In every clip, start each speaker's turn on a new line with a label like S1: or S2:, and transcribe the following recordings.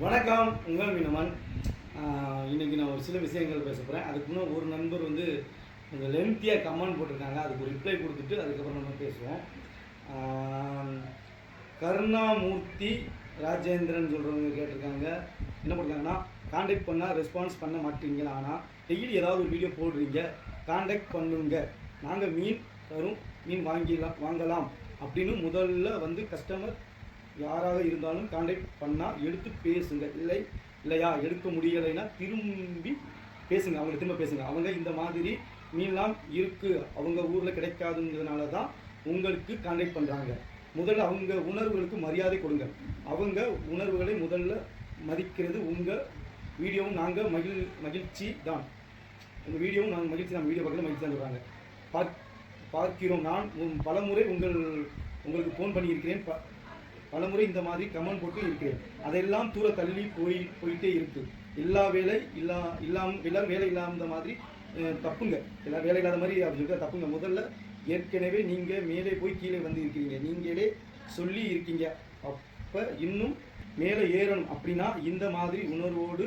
S1: வணக்கம் உங்கள் மீனவன். இன்றைக்கி நான் ஒரு சில விஷயங்கள் பேச போகிறேன் அதுக்கு முன்னே ஒரு நண்பர் வந்து கொஞ்சம் லென்த்தியாக கமெண்ட் போட்டிருக்காங்க. அதுக்கு ஒரு ரிப்ளை கொடுத்துட்டு அதுக்கப்புறம் நம்ம பேசுவோம். கருணாமூர்த்தி ராஜேந்திரன் சொல்கிறவங்க கேட்டிருக்காங்க. என்ன பண்ணுறாங்கன்னா காண்டாக்ட் பண்ணால் ரெஸ்பான்ஸ் பண்ண மாட்டீங்களா ஆனால் டெய்லி ஏதாவது ஒரு வீடியோ போடுறீங்க. காண்டாக்ட் பண்ணுங்க. நாங்கள் மீன் தரும் மீன் வாங்கிடலாம் வாங்கலாம். அப்படின்னு முதல்ல வந்து கஸ்டமர் யாராக இருந்தாலும் காண்டாக்ட் பண்ணால் எடுத்து பேசுங்க. இல்லை இல்லையா? எடுக்க முடியலைன்னா திரும்பி பேசுங்க. அவங்க திரும்ப பேசுங்க. அவங்க இந்த மாதிரி மீன்லாம் இருக்குது அவங்க ஊரில் கிடைக்காதுங்கிறதுனால தான் உங்களுக்கு காண்டாக்ட் பண்ணுறாங்க முதல்ல அவங்க உணர்வுகளுக்கு மரியாதை கொடுங்க. அவங்க உணர்வுகளை முதல்ல மதிக்கிறது உங்கள் வீடியோவும் நாங்கள் மகிழ் மகிழ்ச்சி தான். உங்கள் வீடியோவும் நாங்கள் மகிழ்ச்சி தான். வீடியோ பார்க்கல மகிழ்ச்சி தான் சொல்கிறாங்க பார் பார்க்கிறோம். நான் பலமுறை உங்கள் உங்களுக்கு ஃபோன் பண்ணியிருக்கிறேன். ப பலமுறை இந்த மாதிரி கமெண்ட் போட்டு இருக்கிறேன். அதெல்லாம் தூர தள்ளி போய் போயிட்டே இருக்கு. எல்லா வேலை இல்லா இல்லாம எல்லாம் வேலை இல்லாத மாதிரி தப்புங்க. எல்லா வேலை இல்லாத மாதிரி அப்படி சொல்லிட்டு தப்புங்க. முதல்ல ஏற்கனவே நீங்கள் மேலே போய் கீழே வந்து இருக்கிறீங்க. நீங்களே சொல்லி இருக்கீங்க. அப்போ இன்னும் மேலே ஏறணும். அப்படின்னா இந்த மாதிரி உணர்வோடு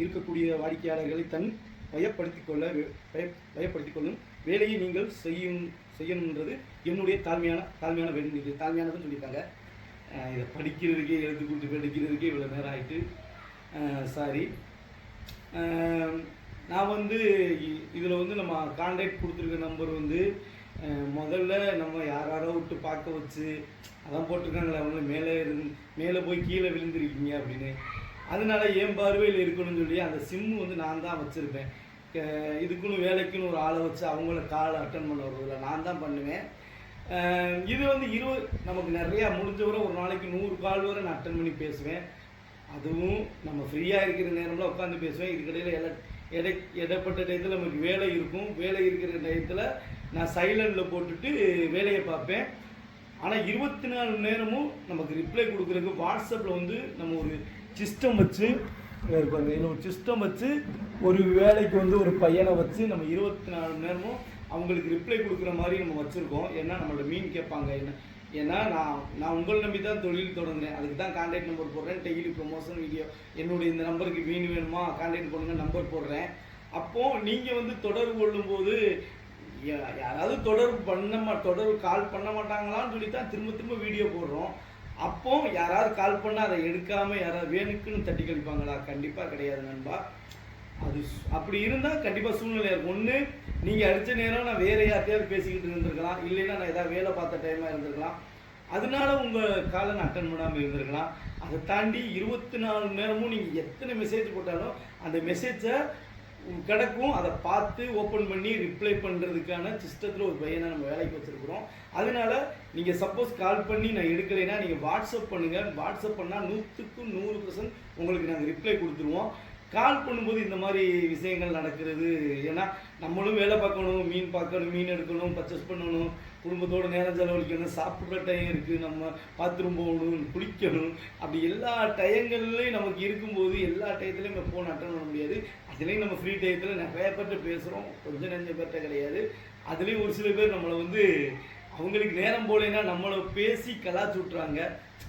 S1: இருக்கக்கூடிய வாடிக்கையாளர்களை தன் பயப்படுத்திக் கொள்ள பய பயப்படுத்திக் கொள்ளும் வேலையை நீங்கள் செய்யும் செய்யணுன்றது என்னுடைய தாழ்மையான தாழ்மையான வேண்டுகோள். தாழ்மையானதுன்னு சொல்லியிருக்காங்க. இதை படிக்கிறதுக்கே எழுத்து கொடுத்து படிக்கிறதுக்கே இவ்வளோ நேரம் ஆயிட்டு. சாரி. நான் வந்து இதில் வந்து நம்ம காண்டாக்ட் கொடுத்துருக்க நம்பர் வந்து முதல்ல நம்ம யாராரோ விட்டு பார்க்க வச்சு அதான் போட்டிருக்காங்களே அவங்க மேலே இருந்து மேலே போய் கீழே விழுந்திருக்கீங்க அப்படின்னு. அதனால என் பார்வையில் இருக்கணும்னு சொல்லி அந்த சிம்மு வந்து நான் தான் வச்சுருப்பேன். இதுக்குன்னு வேலைக்குன்னு ஒரு ஆளை வச்சு அவங்கள கால் அட்டன் பண்ண வருவதில்ல நான் தான் பண்ணுவேன். இது வந்து இருபது நமக்கு நிறையா முடிஞ்ச வரை ஒரு நாளைக்கு நூறு கால் வரை நான் அட்டன் பண்ணி பேசுவேன். அதுவும் நம்ம ஃப்ரீயாக இருக்கிற நேரம்ல உட்காந்து பேசுவேன். இதுக்கடையில் எல எடை எடைப்பட்ட டயத்தில் நமக்கு வேலை இருக்கும். வேலை இருக்கிற டயத்தில் நான் சைலண்டில் போட்டுட்டு வேலையை பார்ப்பேன். ஆனால் இருபத்தி நாலு நேரமும் நமக்கு ரிப்ளை கொடுக்குறதுக்கு வாட்ஸ்அப்பில் வந்து நம்ம ஒரு சிஸ்டம் வச்சு இருப்பாங்க ஒரு சிஸ்டம் வச்சு ஒரு வேலைக்கு வந்து ஒரு பையனை வச்சு நம்ம இருபத்தி நாலு நேரமும் அவங்களுக்கு ரிப்ளை கொடுக்குற மாதிரி நம்ம வச்சுருக்கோம். ஏன்னா நம்மளோட மீன் கேட்பாங்க என்ன ஏன்னா நான் நான் உங்களை நம்பி தான் தொழில் தொடங்கினேன் அதுக்கு தான் கான்டாக்ட் நம்பர் போடுறேன். டெய்லி ப்ரொமோஷன் வீடியோ என்னுடைய இந்த நம்பருக்கு மீன் வேணுமா? கான்டாக்ட் பண்ணுங்க நம்பர் போடுறேன். அப்போது நீங்கள் வந்து தொடர்பு கொள்ளும்போது யாராவது தொடர்பு பண்ண மா தொடர்பு கால் பண்ண மாட்டாங்களான்னு சொல்லி தான் திரும்ப திரும்ப வீடியோ போடுறோம். அப்போ யாராவது கால் பண்ணால் அதை எடுக்காமல் யாராவது வேணுக்குன்னு தட்டி கழிப்பாங்களா? கண்டிப்பாக கிடையாது நண்பா. அது சு- அப்படி இருந்தால் கண்டிப்பாக சூழ்நிலை இருக்கும். ஒன்று நீங்கள் அடித்த நேரம் நான் வேற யார்த்தையாவது பேசிக்கிட்டு இருந்திருக்கலாம். இல்லைன்னா நான் ஏதாவது வேலை பார்த்த டைமாக இருந்திருக்கலாம். அதனால உங்கள் காலை நான் அட்டன் பண்ணாமல் இருந்திருக்கலாம். அதை தாண்டி இருபத்தி நாலு நேரமும் நீங்கள் எத்தனை மெசேஜ் போட்டாலும் அந்த மெசேஜை கிடக்கும். அதை பார்த்து ஓப்பன் பண்ணி ரிப்ளை பண்ணுறதுக்கான சிஸ்டத்தில் ஒரு பையனை நம்ம வேலைக்கு வச்சுருக்குறோம். அதனால நீங்கள் சப்போஸ் கால் பண்ணி நான் எடுக்கலைன்னா நீங்கள் வாட்ஸ்அப் பண்ணுங்கள் வாட்ஸ்அப் பண்ணால் நூற்றுக்கு நூறு பர்சன்ட் உங்களுக்கு நாங்கள் ரிப்ளை கொடுத்துருவோம். கால் பண்ணும்போது இந்த மாதிரி விஷயங்கள் நடக்கிறது. ஏன்னா நம்மளும் வேலை பார்க்கணும் மீன் பார்க்கணும் மீன் எடுக்கணும் பர்ச்சேஸ் பண்ணணும். குடும்பத்தோடு நேரம் செலவழிக்கணும் சாப்பிட்ற டைம் இருக்குது நம்ம பாத்ரூம் போகணும் குளிக்கணும். அப்படி எல்லா டயங்கள்லையும் நமக்கு இருக்கும்போது எல்லா டயத்துலையும் நம்ம ஃபோன் அட்டன் பண்ண முடியாது. அதுலேயும் நம்ம ஃப்ரீ டயத்தில் நிறைய பேர்கிட்ட பேசுகிறோம் கொஞ்சம் நெஞ்ச பேர்கிட்ட கிடையாது. அதுலேயும் ஒரு சில பேர் நம்மளை வந்து அவங்களுக்கு நேரம் போலேன்னா நம்மளை பேசி கலாச்சு விட்றாங்க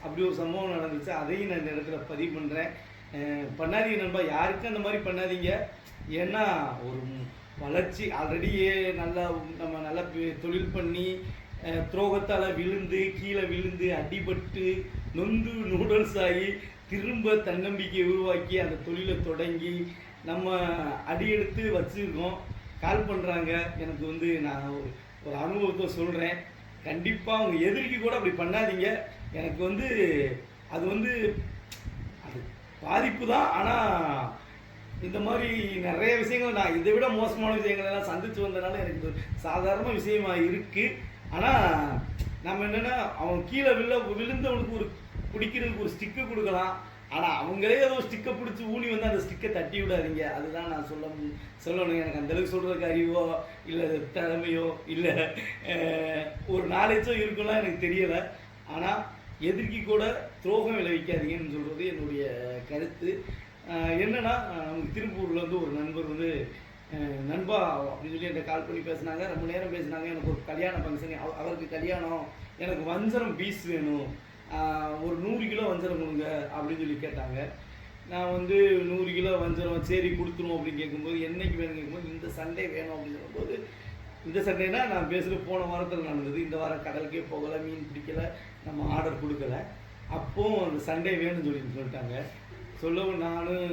S1: அப்படி ஒரு சம்பவம் நடந்துச்சு. அதையும் நான் இந்த இடத்துல பதிவு பண்ணுறேன் பண்ணாதீங்க நண்பா. யாருக்கும் அந்த மாதிரி பண்ணாதீங்க. ஏன்னா ஒரு வளர்ச்சி ஆல்ரெடியே நல்லா நம்ம நல்லா தொழில் பண்ணி துரோகத்தால் விழுந்து கீழே விழுந்து அடிபட்டு நொந்து நூடல்ஸ் ஆகி திரும்ப தன்னம்பிக்கையை உருவாக்கி அந்த தொழிலை தொடங்கி நம்ம அடியெடுத்து வச்சுருக்கோம். கால் பண்ணுறாங்க எனக்கு வந்து நான் ஒரு ஒரு அனுபவத்தை சொல்கிறேன் கண்டிப்பாக அவங்க எதிரிக்கு கூட அப்படி பண்ணாதீங்க. எனக்கு வந்து அது வந்து பாதிப்பு தான். ஆனால் இந்த மாதிரி நிறைய விஷயங்கள் நான் இதை விட மோசமான விஷயங்கள் எல்லாம் சந்திச்சு வந்தனால எனக்கு சாதாரண விஷயமா இருக்குது ஆனால் நம்ம என்னென்னா அவன் கீழே விழ விழுந்தவனுக்கு ஒரு பிடிக்கிறதுக்கு ஒரு ஸ்டிக்கு கொடுக்கலாம். ஆனால் அவங்களே ஏதோ ஸ்டிக்கை பிடிச்சி ஊனி வந்து அந்த ஸ்டிக்கை தட்டி விடாதீங்க. அதுதான் நான் சொல்ல சொல்லணும். எனக்கு அந்த அளவுக்கு சொல்கிறதுக்கு அறிவோ இல்லை திறமையோ இல்லை ஒரு நாலேஜோ இருக்குன்னா எனக்கு தெரியலை. ஆனால் எதிர்க்கு கூட துரோகம் விளைவிக்காதீங்கன்னு சொல்கிறது என்னுடைய கருத்து. என்னென்னா என்னன்னா நமக்கு திருப்பூரில் வந்து ஒரு நண்பர் வந்து நண்பா அப்படின்னு சொல்லி என்கிட்ட கால் பண்ணி பேசினாங்க. ரொம்ப நேரம் பேசினாங்க. எனக்கு ஒரு கல்யாண ஃபங்க்ஷன் அவருக்கு கல்யாணம் எனக்கு வஞ்சரம் பீஸ் வேணும். ஒரு நூறு கிலோ வஞ்சரம் கொடுங்க அப்படின்னு சொல்லி கேட்டாங்க. நான் வந்து நூறு கிலோ வஞ்சரம் சரி கொடுத்துருவோம் அப்படின்னு கேட்கும்போது என்னைக்கு வேணும் கேட்கும்போது இந்த சண்டே வேணும் அப்படின்னு சொல்லும்போது இந்த சண்டைனா நான் பேசுகிற போன வாரத்தில் நடந்தது இந்த வாரம் கடலுக்கே போகலை மீன் பிடிக்கல நம்ம ஆர்டர் கொடுக்கல. அப்போவும் அந்த சண்டே வேணும்னு சொல்லி சொல்லிட்டாங்க. சொல்லவும் நானும்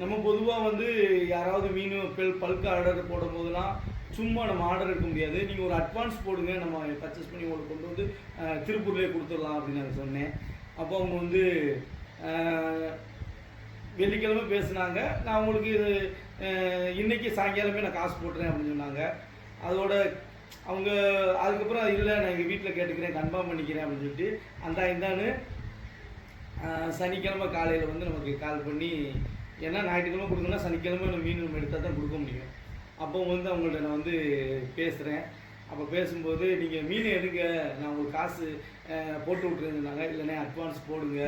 S1: நம்ம பொதுவாக வந்து யாராவது மீன் பெல் பல்க் ஆர்டர் போடும் போதெல்லாம் சும்மா நம்ம ஆர்டர் எடுக்க முடியாது. நீங்கள் ஒரு அட்வான்ஸ் போடுங்க நம்ம பர்ச்சேஸ் பண்ணி உங்களுக்கு கொண்டு வந்து திருப்பூர்லேயே கொடுத்துடலாம் அப்படின்னு நான் சொன்னேன். அப்போ அவங்க வந்து வெள்ளிக்கிழமை பேசுனாங்க. நான் உங்களுக்கு இது, சாயங்காலமே நான் காசு போட்டுறேன் அப்படின்னு சொன்னாங்க. அதோட அவங்க அதுக்கப்புறம் இல்லை நான் எங்கள் வீட்டில் கேட்டுக்கிறேன் கன்ஃபார்ம் பண்ணிக்கிறேன் அப்படின்னு சொல்லிட்டு அந்த இந்தான்னு சனிக்கிழமை காலையில் வந்து நமக்கு கால் பண்ணி ஏன்னா ஞாயிற்றுக்கிழமை கொடுக்கணும்னா சனிக்கிழமை நம்ம மீன் நம்ம எடுத்தால் தான் கொடுக்க முடியும். அப்போ வந்து அவங்கள்ட்ட நான் வந்து பேசுகிறேன் அப்போ பேசும்போது நீங்கள் மீன் எடுங்க நான் உங்களுக்கு காசு போட்டு விட்ருந்தாங்க இல்லைன்னா அட்வான்ஸ் போடுங்க.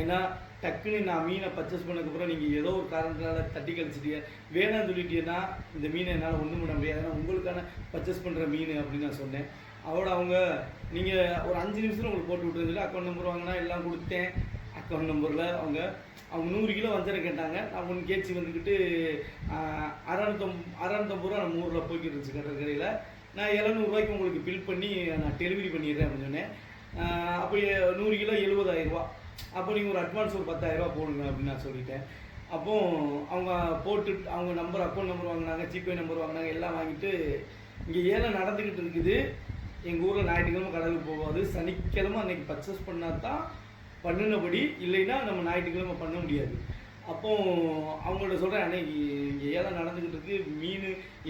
S1: ஏன்னா டக்குன்னு நான் மீனை பர்ச்சேஸ் பண்ணதுக்கப்புறம் நீங்கள் ஏதோ ஒரு காரணத்தினால தட்டி கழிச்சிட்டீங்க வேணாம்னு சொல்லிட்டீங்கன்னா இந்த மீனை என்னால் ஒன்றும் பண்ண முடியாது. ஏன்னா உங்களுக்கான பர்ச்சேஸ் பண்ணுற மீன் அப்படின்னு நான் சொன்னேன். அவட அவங்க நீங்கள் ஒரு அஞ்சு நிமிஷத்தில் உங்களுக்கு போட்டு விட்டுருந்து அக்கௌண்ட் நம்பர் வாங்கினா எல்லாம் கொடுத்தேன். அக்கௌண்ட் நம்பரில் அவங்க அவங்க நூறு கிலோ வஞ்சரம் கேட்டாங்க. நான் ஒன்று கேச்சு வந்துக்கிட்டு அறநூத்தம் அறநூத்தம்பது ரூபா நம்ம ஊரில் போய்கிட்டு இருந்துச்சு கடற்கரையில் நான் எழுநூறுவாய்க்கு உங்களுக்கு பில் பண்ணி நான் டெலிவரி பண்ணிடுறேன் அப்படின்னு சொன்னேன். அப்போ நூறு கிலோ எழுபதாயிரரூபா அப்போ நீங்கள் ஒரு அட்வான்ஸ் ஒரு பத்தாயிரரூபா போடுங்க அப்படின்னு நான் சொல்லிட்டேன். அப்போ அவங்க போட்டு அவங்க நம்பர் அக்கௌண்ட் நம்பர் வாங்கினாங்க ஜிபே நம்பர் வாங்கினாங்க எல்லாம் வாங்கிட்டு இங்கே ஏலம் நடந்துக்கிட்டு இருக்குது. எங்கள் ஊரில் ஞாயிற்றுக்கிழமை கடலுக்கு போகாது சனிக்கிழமை அன்றைக்கி பர்ச்சேஸ் பண்ணால் தான் பண்ணினபடி இல்லைன்னா நம்ம ஞாயிற்றுக்கிழமை பண்ண முடியாது. அப்போ அவங்கள்ட்ட சொல்கிறேன் அன்னைக்கு இங்கே ஏலம் நடந்துக்கிட்டு இருக்கு. மீன்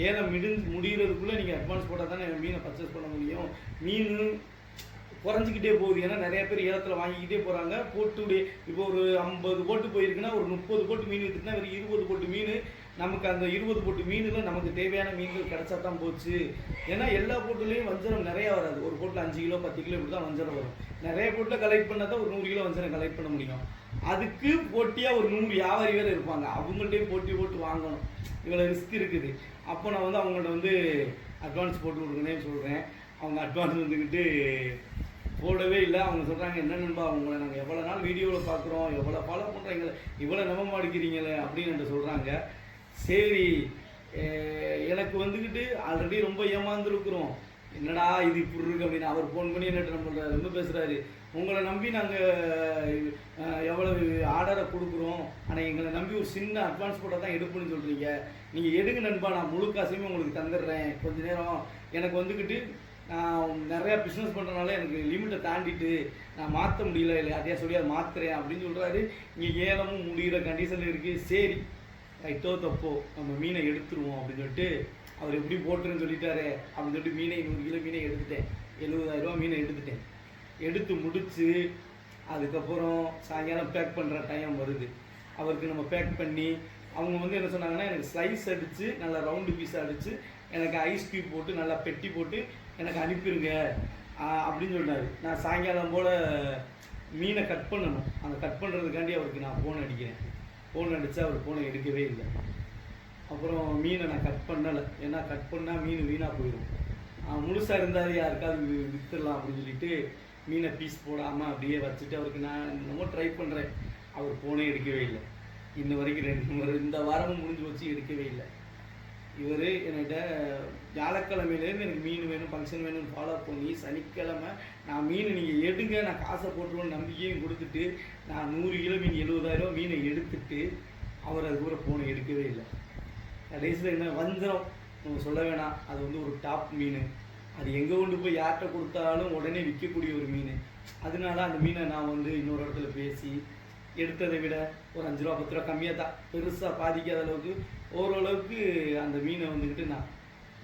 S1: ஏலம் மிடிஞ்சு முடிகிறதுக்குள்ளே நீங்கள் அட்வான்ஸ் போட்டால் தானே மீனை பர்ச்சேஸ் பண்ண முடியும். மீன் குறைஞ்சிக்கிட்டே போகுது. ஏன்னா நிறைய பேர் ஏலத்தில் வாங்கிக்கிட்டே போகிறாங்க போட்டு இப்போ ஒரு ஐம்பது போட்டு போயிருக்குன்னா ஒரு முப்பது போட்டு மீன் விற்றுனா ஒரு இருபது போட்டு மீன் நமக்கு அந்த இருபது போட்டு மீனில் நமக்கு தேவையான மீன்கள் கிடைச்சா தான் போச்சு. ஏன்னா எல்லா போட்டுலேயும் வஞ்சரம் நிறையா வராது. ஒரு போட்டில் அஞ்சு கிலோ பத்து கிலோ இப்படி தான் வஞ்சரம் வரும். நிறைய போட்டில் கலெக்ட் பண்ணால் தான் ஒரு நூறு கிலோ வஞ்சரம் கலெக்ட் பண்ண முடியும். அதுக்கு போட்டியாக ஒரு நூறு வியாபாரி வேறு இருப்பாங்க. அவங்கள்ட்டையும் போட்டி போட்டு வாங்கணும். இவ்வளோ ரிஸ்க் இருக்குது. அப்போ நான் வந்து அவங்கள்ட்ட வந்து அட்வான்ஸ் போட்டு கொடுக்கணும்னு சொல்கிறேன் அவங்க அட்வான்ஸ் வந்துக்கிட்டு போடவே இல்லை. அவங்க சொல்கிறாங்க என்ன நண்பா அவங்கள நாங்கள் எவ்வளோ நாள் வீடியோவில் பார்க்குறோம் எவ்வளோ ஃபாலோ பண்ணுறீங்களே இவ்வளோ நம்ப மாட்டேங்கிறீங்களே அப்படின்னு சொல்கிறாங்க சரி எனக்கு வந்துக்கிட்டு ஆல்ரெடி ரொம்ப ஏமாந்துருக்குறோம். என்னடா இது இப்படி இருக்கு? அப்படின்னு அவர் ஃபோன் பண்ணி என்ன பண்ணுறாரு ரொம்ப பேசுகிறாரு உங்களை நம்பி நாங்கள் எவ்வளவு ஆர்டரை கொடுக்குறோம். ஆனால் எங்களை நம்பி ஒரு சின்ன அட்வான்ஸ் போட்டால் தான் எடுப்புன்னு சொல்கிறீங்க நீங்கள் எடுங்க நண்பா நான் முழு காசையுமே உங்களுக்கு தந்துடுறேன். கொஞ்ச நேரம் எனக்கு வந்துக்கிட்டு நான் நிறையா பிஸ்னஸ் பண்ணுறனால எனக்கு லிமிட்டை தாண்டிட்டு நான் மாற்ற முடியல இல்லை அதையா சொல்லி அதை மாற்றுறேன் அப்படின்னு சொல்கிறாரு இங்கே ஏலமும் முடிகிற கண்டிஷனில் இருக்குது சரி ரைட்டோ தப்போ நம்ம மீனை எடுத்துருவோம் அப்படின்னு சொல்லிட்டு அவர் எப்படி போட்டுருன்னு சொல்லிட்டாரு. அப்படின்னு சொல்லிட்டு மீனை நூறு கிலோ மீனை எடுத்துட்டேன். எழுபதாயிரரூபா மீனை எடுத்துட்டேன். எடுத்து முடித்து அதுக்கப்புறம் சாயங்காலம் பேக் பண்ணுற டைம் வருது. அவருக்கு நம்ம பேக் பண்ணி அவங்க வந்து என்ன சொன்னாங்கன்னா எனக்கு ஸ்லைஸ் அடித்து நல்லா ரவுண்டு பீஸ் அடித்து எனக்கு ஐஸ் கியூப் போட்டு நல்லா பெட்டி போட்டு எனக்கு அனுப்பிடுங்க அப்படின்னு சொன்னார் நான் சாயங்காலம் போல் மீனை கட் பண்ணணும். அந்த கட் பண்ணுறதுக்காண்டி அவருக்கு நான் ஃபோன் அடிக்கிறேன். ஃபோன் அடித்தா அவர் ஃபோனை எடுக்கவே இல்லை. அப்புறம் மீனை நான் கட் பண்ணலை. ஏன்னா கட் பண்ணால் மீன் வீணாக போயிடும். முழுசாக இருந்தால் யாருக்காவது விற்றுடலாம் அப்படின்னு சொல்லிட்டு மீனை பீஸ் போடாமல் அப்படியே வச்சுட்டு அவருக்கு நான் இன்னமும் ட்ரை பண்ணுறேன் அவர் ஃபோனே எடுக்கவே இல்லை. இன்ன வரைக்கும் ரெண்டு இந்த வாரமும் முடிஞ்சு வச்சு எடுக்கவே இல்லை. இவர் என்கிட்ட வியாழக்கிழமையிலேருந்து எனக்கு மீன் வேணும் ஃபங்க்ஷன் வேணும்னு ஃபாலோ பண்ணி சனிக்கிழமை நான் மீன் நீங்கள் எடுங்க நான் காசை போட்டுருவோன்னு நம்பிக்கையும் கொடுத்துட்டு நான் நூறு கிலோ மீன் எழுபதாயிரம் மீனை எடுத்துட்டு அவர் கூட ஃபோனை எடுக்கவே இல்லை. கடைசியில் என்ன வஞ்சரம். நம்ம சொல்ல வேணாம் அது வந்து ஒரு டாப் மீன். அது எங்கே கொண்டு போய் யார்கிட்ட கொடுத்தாலும் உடனே விற்கக்கூடிய ஒரு மீன். அதனால அந்த மீனை நான் வந்து இன்னொரு இடத்துல பேசி எடுத்ததை விட ஒரு அஞ்சு ரூபா பத்து ரூபா கம்மியாக தான் பெருசாக பாதிக்காத அளவுக்கு ஓரளவுக்கு அந்த மீனை வந்துக்கிட்டு நான்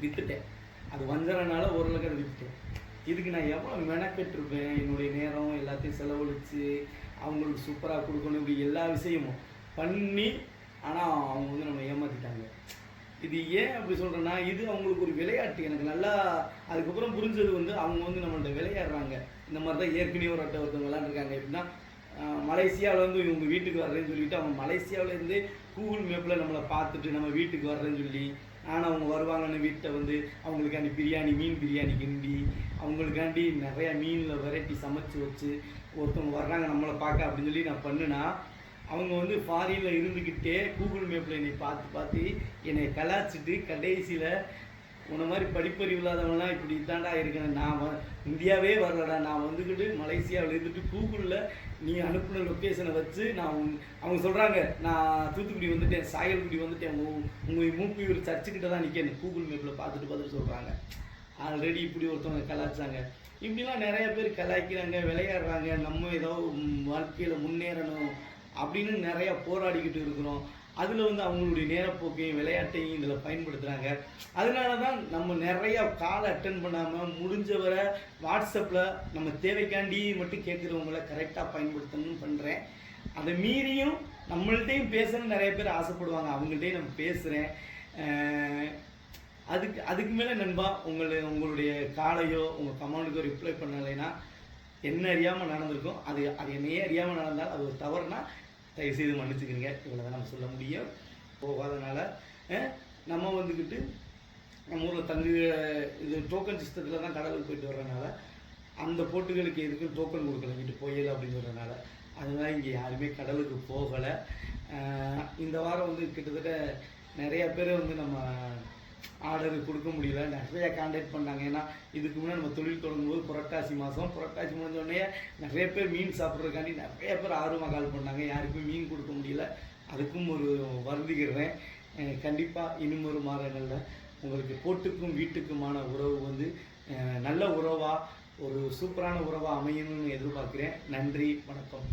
S1: விற்றுட்டேன் அது வஞ்சரனால ஓரளவுக்கு அதை விற்றுட்டேன் இதுக்கு நான் எவ்வளோ மெனக்கெட்டிருப்பேன்? என்னுடைய நேரம் எல்லாத்தையும் செலவழித்து அவங்களுக்கு சூப்பராக கொடுக்கணும் இப்படி எல்லா விஷயமும் பண்ணி ஆனால் அவங்க வந்து நம்ம ஏமாற்றிட்டாங்க இது ஏன் அப்படி சொல்கிறேன்னா இது அவங்களுக்கு ஒரு விளையாட்டு. எனக்கு நல்லா அதுக்கப்புறம் புரிஞ்சது வந்து அவங்க வந்து நம்மள்ட்ட விளையாடுறாங்க. இந்த மாதிரி தான் ஏற்கனவே ஒரு அட்டை ஒருத்தவங்க விளாண்டுருக்காங்க எப்படின்னா மலேசியாவில் வந்து இவங்க வீட்டுக்கு வர்றேன்னு சொல்லிட்டு அவங்க மலேசியாவிலேருந்து கூகுள் மேப்பில் நம்மளை பார்த்துட்டு நம்ம வீட்டுக்கு வர்றேன்னு சொல்லி ஆனால் அவங்க வருவாங்கன்னு வீட்டை வந்து அவங்களுக்காண்டி பிரியாணி மீன் பிரியாணி கிண்டி அவங்களுக்காண்டி நிறையா மீனில் வெரைட்டி சமைச்சு வச்சு ஒருத்தவங்க வர்றாங்க நம்மளை பார்க்க அப்படின்னு சொல்லி நான் பண்ணுனா அவங்க வந்து ஃபாரினில் இருந்துக்கிட்டே கூகுள் மேப்பில் என்னை பார்த்து பார்த்து என்னை கலாச்சிட்டு கடைசியில் உன மாதிரி படிப்பறிவு இல்லாதவங்களாம் இப்படி தாண்டா இருக்கேன் நான் வ- இந்தியாவே வரலடா. நான் வந்துக்கிட்டு மலேசியாவில் இருந்துட்டு கூகுளில் நீ அனுப்பின லொக்கேஷனை வச்சு நான் அவங்க சொல்கிறாங்க நான் தூத்துக்குடி வந்துட்டேன் சாயல்குடி வந்துட்டேன் உங்க- உங்கள் ஒரு சர்ச்சுக்கிட்ட தான் நிற்கேன் கூகுள் மேப்பில் பார்த்துட்டு பார்த்துட்டு சொல்கிறாங்க ஆல்ரெடி இப்படி ஒருத்தவங்க கலாச்சாங்க. இப்படிலாம் நிறைய பேர் கலாய்க்கிறாங்க விளையாடுறாங்க நம்ம ஏதோ வாழ்க்கையில் முன்னேறணும் அப்படின்னு நிறையா போராடிக்கிட்டு இருக்கிறோம். அதில் வந்து அவங்களுடைய நேரப்போக்கையும் விளையாட்டையும் இதில் பயன்படுத்துகிறாங்க அதனால தான் நம்ம நிறையா கால் அட்டன் பண்ணாமல் முடிஞ்சவரை வாட்ஸ்அப்பில் நம்ம தேவைக்காண்டி மட்டும் கேட்குறவங்கள கரெக்டாக பயன்படுத்தணும்னு பண்ணுறேன் அதை மீறியும் நம்மள்ட்டையும் பேசணும்னு நிறைய பேர் ஆசைப்படுவாங்க. அவங்கள்ட்டையும் நம்ம பேசுகிறேன் அதுக்கு அதுக்கு மேலே நண்பா உங்களை உங்களுடைய காலையோ உங்கள் கமெண்ட்டுக்கோ ரிப்ளை பண்ணலைன்னா என்ன அறியாமல் நடந்திருக்கும். அது அது என்னையே அறியாமல் நடந்தால் அது ஒரு தவறுனா தயவுசெய்து மன்னிச்சுக்கிறீங்க இவ்வளோ தான் நம்ம சொல்ல முடியும். போகாதனால நம்ம வந்துக்கிட்டு நம்ம ஊரில் தங்கு இது டோக்கன் சிஸ்டத்தில் தான் கடலுக்கு போயிட்டு வர்றதுனால அந்த போட்டுகளுக்கு எதுக்கும் டோக்கன் கொடுக்கல? இங்கிட்டு போயல அப்படிங்கிறதுனால. அதுதான் இங்கே யாருமே கடலுக்கு போகலை. இந்த வாரம் வந்து கிட்டத்தட்ட நிறையா பேர் வந்து நம்ம ஆர்டர் கொடுக்க முடியல. நிறைய காண்டாக்ட் பண்ணாங்க. ஏன்னா இதுக்கு முன்னாடி நம்ம தொழில் தொடங்கும்போது புரட்டாசி மாதம் புரட்டாசி முடிஞ்சோடனே நிறைய பேர் மீன் சாப்பிட்றதுக்காண்டி நிறைய பேர் ஆர்வமாக கால் பண்ணாங்க. யாருக்குமே மீன் கொடுக்க முடியல. அதுக்கும் ஒரு வருந்துகிறேன். கண்டிப்பாக இனிமொரு ஒரு மாதங்களில் உங்களுக்கு போட்டுக்கும் வீட்டுக்குமான உறவு வந்து நல்ல உறவாக ஒரு சூப்பரான உறவாக அமையணும்னு எதிர்பார்க்குறேன். நன்றி. வணக்கம்.